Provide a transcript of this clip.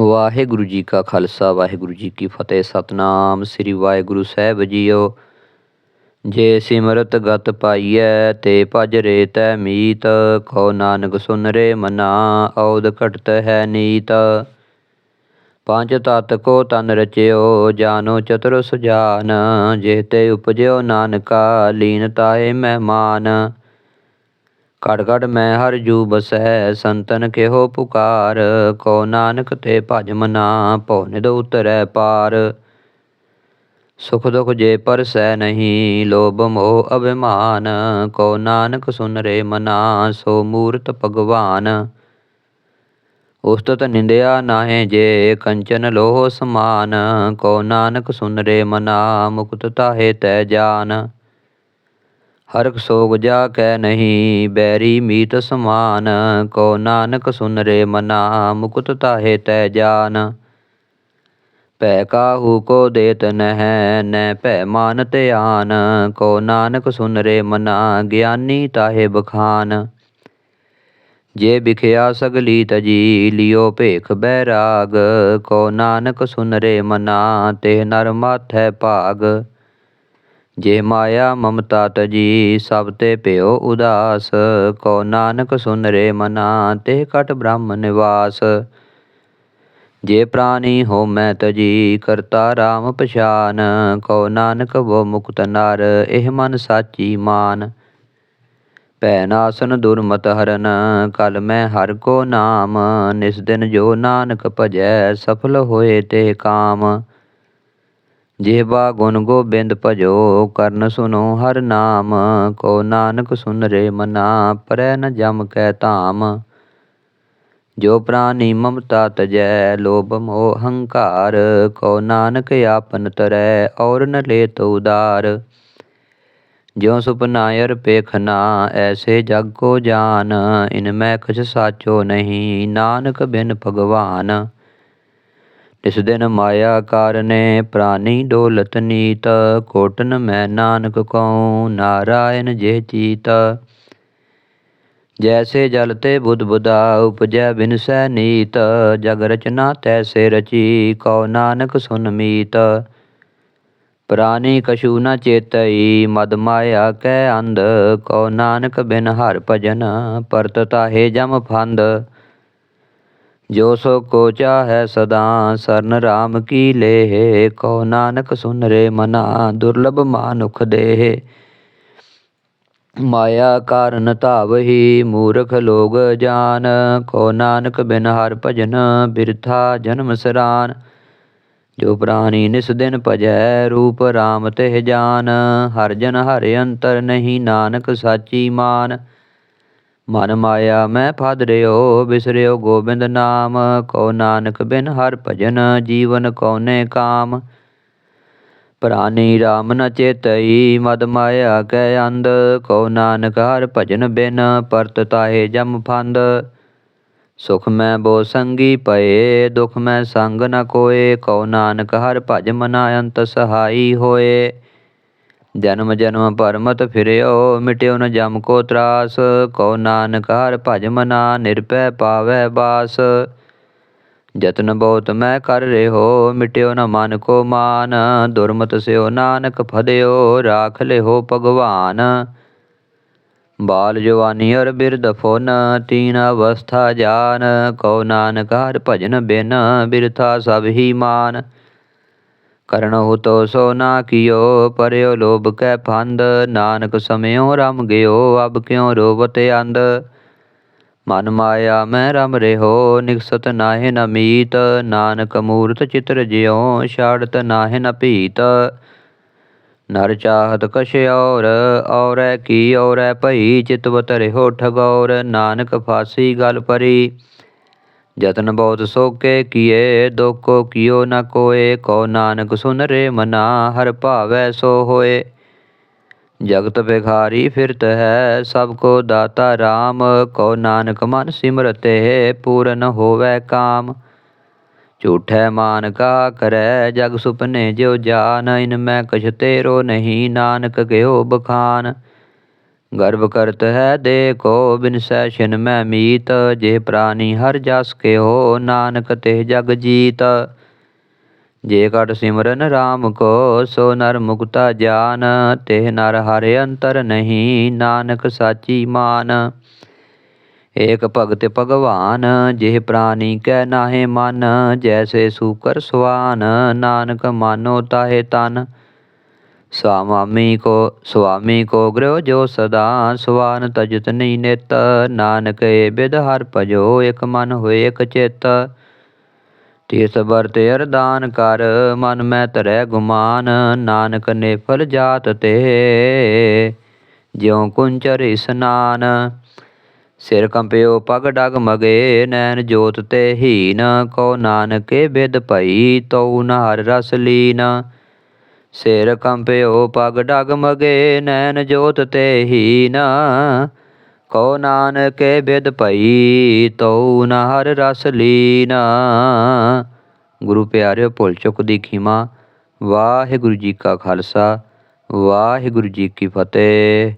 ਵਾਹਿਗੁਰੂ ਜੀ ਕਾ ਖਾਲਸਾ, ਵਾਹਿਗੁਰੂ ਜੀ ਕੀ ਫਤਿਹ। ਸਤਨਾਮ ਸ੍ਰੀ ਵਾਹਿਗੁਰੂ ਸਾਹਿਬ ਜੀਓ। ਜੇ ਸਿਮਰਤ ਗਤ ਪਾਈਐ ਤੇ ਭਜ ਰੇਤੈ ਮੀਤ ਕੋ ਨਾਨਕ ਸੁਨ ਰੇ ਮਨਾ ਔਦ ਘਟਤ ਹੈ ਨੀਤ। ਪੰਜ ਤਤ ਕੋ ਤਨ ਰਚਿਓ, ਜਾਨੋ ਚਤੁਰ ਸੁਜਾਨ, ਜੇ ਤੇ ਉਪਜਿਓ ਨਾਨਕਾ, ਲੀਨ ਤਾਏ ਮਹਿਮਾਨ। ਘੜ ਘੜ ਮੈਂ ਹਰ ਜੂ ਬਸੈ, ਸੰਤਨ ਕਿਹੋ ਪੁਕਾਰ? ਕੋ ਨਾਨਕ ਤੇ ਭਜ ਮਨਾ ਭਉ ਨਿਦ ਉਤਰੈ ਪਾਰ। ਸੁਖ ਦੁਖ ਜੇ ਪਰਸੈ ਨਹੀਂ, ਲੋਭ ਮੋਹ ਅਭਿਮਾਨ। ਕੋ ਨਾਨਕ ਸੁਨ ਰੇ ਮਨਾ, ਸੋ ਮੂਰਤ ਭਗਵਾਨ। ਉਸਤਤ ਨਿੰਦਿਆ ਨਾਹੇ ਜੇ, ਕੰਚਨ ਲੋਹ ਸਮਾਨ। ਕੋ ਨਾਨਕ ਸੁਨ ਰੇ ਮਨਾ, ਮੁਕਤ ਤਾਹੇ ਤੈ ਜਾਨ। ਹਰਖ ਸੋਗ ਜਾ ਕੈ ਨਹੀਂ, ਬੈਰੀ ਮੀਤ ਸਮਾਨ, ਕੋ ਨਾਨਕ ਸੁਨ ਰੇ ਮਨਾ, ਮੁਕਤ ਤਾਹੇ ਤੈ ਜਾਨ। ਭੈ ਕਾਹੂ ਕੋ ਦੇਤ ਨਹਿ ਨੈ ਭੈ ਮਾਨ ਧਿਆਨ ਕੋ ਨਾਨਕ ਸੁਨ ਰੇ ਮਨਾ, ਗਿਆਨੀ ਤਾਹੇ ਬਖਾਨ। ਜੇ ਬਿਖਿਆ ਸਗਲੀ ਤਜੀ ਲਿਓ ਭੇਖ ਬੈਰਾਗ, ਕੋ ਨਾਨਕ ਸੁਨ ਰੇ ਮਨਾ, ਤੇ ਨਰ ਮਾਥੈ ਭਾਗ। ਜੇ ਮਾਇਆ ਮਮਤਾ ਤਜੀ, ਸਭ ਤੇ ਭਿਓ ਉਦਾਸ। ਕੋ ਨਾਨਕ ਸੁਨ ਰੇ ਮਨਾ, ਤੇ ਕਟ ਬ੍ਰਹਮ ਨਿਵਾਸ। ਜੇ ਪ੍ਰਾਨੀ ਹੋਮੈ ਤਜੀ, ਕਰਤਾ ਰਾਮ ਪਛਾਨ। ਕੋ ਨਾਨਕ ਵੋ ਮੁਕਤ ਨਰ, ਇਹ ਮਨ ਸਾਚੀ ਮਾਨ। ਭੈ ਨਾਸਨ ਦੁਰਮਤ ਹਰਨ, ਕਲ ਮੈਂ ਹਰ ਕੋ ਨਾਮ। ਨਿਸ ਦਿਨ ਜੋ ਨਾਨਕ ਭਜੈ, ਸਫਲ ਹੋਏ ਤੇ ਕਾਮ। ਜਿਹਵਾ ਗੁਣ ਗੋਬਿੰਦ ਭਜੋ, ਕਰਨ ਸੁਨੋ ਹਰ ਨਾਮ, ਕੋ ਨਾਨਕ ਸੁਨ ਰੇ ਮਨਾ, ਪਰੈ ਨ ਜਮ ਕੈ ਧਾਮ। ਜੋ ਪ੍ਰਾਨੀ ਮਮਤਾ ਤਜੈ, ਲੋਭ ਮੋਹ ਹੰਕਾਰ, ਕੋ ਨਾਨਕ ਆਪਨ ਤਰੈ, ਔਰ ਨ ਲੇਤ ਉਦਾਰ। ਜਿਉ ਸੁਪਨਾਇਰ ਪੇਖਨਾ ਐਸੇ ਜਗ ਕੋ ਜਾਨ, ਇਨ ਮੈਂ ਕਛ ਸਾਚੋ ਨਹੀਂ, ਨਾਨਕ ਬਿਨ ਭਗਵਾਨ। ਇਸ ਦਿਨ ਮਾਇਆ ਕਾਰਨੇ ਪ੍ਰਾਨੀ ਡੋਲਤ ਨੀਤ, ਕੋਟਨ ਮੈਂ ਨਾਨਕ ਕਉ, ਨਾਰਾਇਣ ਜੇ ਚੀਤ। ਜੈਸੇ ਜਲ ਤੇ ਬੁੱਧ ਬੁਦਾ ਉਪਜੈ ਬਿਨਸੈ ਨੀਤ, ਜਗ ਰਚਨਾ ਤੈਸੇ ਰਚੀ ਕਉ ਨਾਨਕ ਸੁਨ ਮੀਤ। ਪ੍ਰਾਨੀ ਕਛੂ ਨ ਚੇਤਈ, ਮਦ ਮਾਇਆ ਕੈ ਅੰਧ, ਕਉ ਨਾਨਕ ਬਿਨ ਹਰ ਭਜਨ, ਪਰਤ ਤਾਹੇ ਜਮ ਫੰਦ ਜੋ ਸੋ ਕੋਚਾ ਹੈ ਸਦਾ ਸਰਨ ਰਾਮ ਕੀ ਲੇਹ ਕੋ ਨਾਨਕ ਸੁਨ ਰੇ ਮਨਾ, ਦੁਰਲਭ ਮਾਨੁਖ ਦੇਹ। ਮਾਇਆ ਕਾਰਨ ਧਾਵਹੀ ਮੂਰਖ ਲੋਗ ਜਾਨ ਕੋ ਨਾਨਕ ਬਿਨ ਹਰ ਭਜਨ ਬਿਰਥਾ ਜਨਮ ਸਰਾਨ। ਜੋ ਪ੍ਰਾਨੀ ਨਿਸ ਦਿਨ ਭਜੈ, ਰੂਪ ਰਾਮ ਤੇ ਜਾਨ, ਹਰ ਜਨ ਹਰਿ ਅੰਤਰ ਨਹੀਂ ਨਾਨਕ ਸਾਚੀ ਮਾਨ। ਮਨ ਮਾਇਆ ਮੈਂ ਫਦ ਰਿਓ ਬਿਸਰਿਓ ਗੋਬਿੰਦ ਨਾਮ। ਕੋ ਨਾਨਕ ਬਿਨ ਹਰ ਭਜਨ ਜੀਵਨ ਕਉਨੇ ਕਾਮ। ਪ੍ਰਾਨੀ ਰਾਮ ਨ ਚੇਤਈ, ਮਦ ਮਾਇਆ ਕੈ ਅੰਧ। ਕੋ ਨਾਨਕ ਹਰ ਭਜਨ ਬਿਨ, ਪਰਤ ਤਾਹੇ ਜਮ ਫੰਦ। ਸੁਖ ਮੈਂ ਬੋ ਸੰਗੀ ਪਏ, ਦੁਖ ਮੈਂ ਸੰਗ ਨ ਕੋਏ। ਕੋ ਨਾਨਕ ਹਰ ਭਜ ਮਨਾ ਅੰਤ ਸਹਾਈ ਹੋਏ। ਜਨਮ ਜਨਮ ਪਰਮਤ ਫਿਰਿਓ, ਮਿਟਿਓ ਨ ਜਮ ਕੋ ਤਰਾਸ ਕੋ ਨਾਨਕ ਹਰ ਭਜ ਮਨਾ ਨਿਰਪੈ ਪਾਵੈ ਬਾਸ। ਜਤਨ ਬਹੁਤ ਮੈਂ ਕਰ ਰਿਹੋ, ਮਿਟਿਓ ਨ ਮਨ ਕੋ ਮਾਨ, ਦੁਰਮਤ ਸਿਓ ਨਾਨਕ ਫਦਿਓ, ਰਾਖ ਲਿਹੋ ਭਗਵਾਨ। ਬਾਲ ਜਵਾਨੀ ਅਰ ਬਿਰਧ ਫੁਨ, ਤੀਨ ਅਵਸਥਾ ਜਾਨ, ਕਉ ਨਾਨਕ ਹਰ ਭਜਨ ਬਿਨ, ਬਿਰਥਾ ਸਭ ਹੀ ਮਾਨ। ਕਰਣਹੁ ਤੋ ਸੋ ਨਾ ਕੀਓ, ਪਰਿਓ ਲੋਭ ਕੈ ਫੰਦ ਨਾਨਕ ਸਮਿਓ ਰਮ ਗਿਓ, ਅਬ ਕਿਉ ਰੋਵਤ ਅੰਧ? ਮਨ ਮਾਇਆ ਮੈਂ ਰਮ ਰਿਹੋ, ਨਿਕਸਤ ਨਾਹਿ ਨ ਨਾਨਕ ਮੂਰਤ ਚਿਤਰ ਜਿਉ, ਛਾੜਤ ਨਾਹਿ ਨ ਨਰ ਚਾਹਤ ਕਛ ਔਰ, ਔਰੈ ਕੀ ਔਰੈ ਭਈ, ਚਿਤਵਤ ਰਿਹੋ ਠਗੌਰ, ਨਾਨਕ ਫਾਸੀ ਗਲ ਪਰੀ। ਜਤਨ ਬਹੁਤ ਸੋਕੇ ਕੀਏ ਦੋਕੋ ਕੀਓ ਨ ਕੋਏ ਕੋ ਨਾਨਕ ਸੁਨ ਰੇ ਮਨਾ, ਹਰ ਭਾਵੈ ਸੋ ਹੋਏ। ਜਗਤ ਬਿਖਾਰੀ ਫਿਰਤ ਹੈ, ਸਭ ਕੋ ਦਾਤਾ RAM ਕੋ ਨਾਨਕ ਮਨ ਸਿਮਰਤੇ, ਪੂਰਨ ਹੋਵੇ ਕਾਮ। ਝੂਠੈ ਮਾਨ ਕਾ ਕਰੈ, ਜਗ ਸੁਪਨੇ ਜਿਉ ਜਾਨ, ਇਨ ਮੈਂ ਕਛ ਤੇਰੋ ਨਹੀਂ, ਨਾਨਕ ਕਿਓ ਬਖਾਨ। ਗਰਭ ਕਰਤ ਹੈ ਦੇ ਕੋ ਬਿਨ ਸੈਸ਼ਨ ਮੈਂ ਮੀਤ, ਜੇ ਪ੍ਰਾਨੀ ਹਰ ਜਸ ਕੇ ਹੋ ਨਾਨਕ ਤੇ ਜਗ ਜੀਤ। ਜੇ ਕਟ ਸਿਮਰਨ RAM ਕੋ, ਸੋ ਨਰ ਮੁਕਤਾ ਜਾਨ, ਤੇ ਨਰ ਹਰਿ ਅੰਤਰ ਨਹੀਂ, ਨਾਨਕ ਸਾਚੀ ਮਾਨ। ਏਕ ਭਗਤ ਭਗਵਾਨ ਜਿਹ ਪ੍ਰਾਨੀ ਕੈ ਨਾਹਿ ਮਨ, ਜੈਸੇ ਸੂਕਰ ਸੁਆਨ ਨਾਨਕ ਮਾਨੋ ਤਾਹੇ ਤਨ। ਸੁਆਮੀ ਕੋ ਸੁਆਮੀ ਕੋ ਗ੍ਰਹਿ ਜੋ ਸਦਾ ਸਵਾਨ ਤਜਤ ਨਹੀਂ ਨਿਤ। ਨਾਨਕ ਏ ਬਿਦ ਹਰ ਭਜੋ, ਇਕ ਮਨ ਹੋਏ, ਇਕ ਚਿਤ। ਤੀਸ ਵਰਤ ਅਰਦਾਨ ਕਰ, ਮਨ ਮੈਂ ਧਰੈ ਗੁਮਾਨ। ਨਾਨਕ ਨੇ ਫਲ ਜਾਤ ਤੇ, ਜਿਉ ਕੁੰਚਰ ਇਸਨਾਨ ਸਿਰ ਕੰਪਿਓ ਪਗ ਡਗ ਮਗੇ, ਨੈਣ ਜੋਤ ਤੇ ਹੀਨ। ਕੋ ਨਾਨਕੇ ਬਿਦ ਭਈ, ਤਉ ਨ ਹਰ ਰਸ ਲੀਨ। ਸਿਰ ਕੰਪਿਓ ਪਗ ਡਗ ਮਗੇ ਨੈਣ ਜੋਤ ਤੇ ਹੀਨ ਕੋ ਨਾਨਕੇ ਬਿਦ ਭਈ, ਤਉ ਨ ਹਰ ਰਸ ਲੀਨ। ਗੁਰੂ ਪਿਆਰਿਓ, ਭੁੱਲ ਚੁੱਕ ਦੀ ਖਿਮਾ। ਵਾਹਿਗੁਰੂ ਜੀ ਕਾ ਖਾਲਸਾ, ਵਾਹਿਗੁਰੂ ਜੀ ਕੀ ਫਤਿਹ।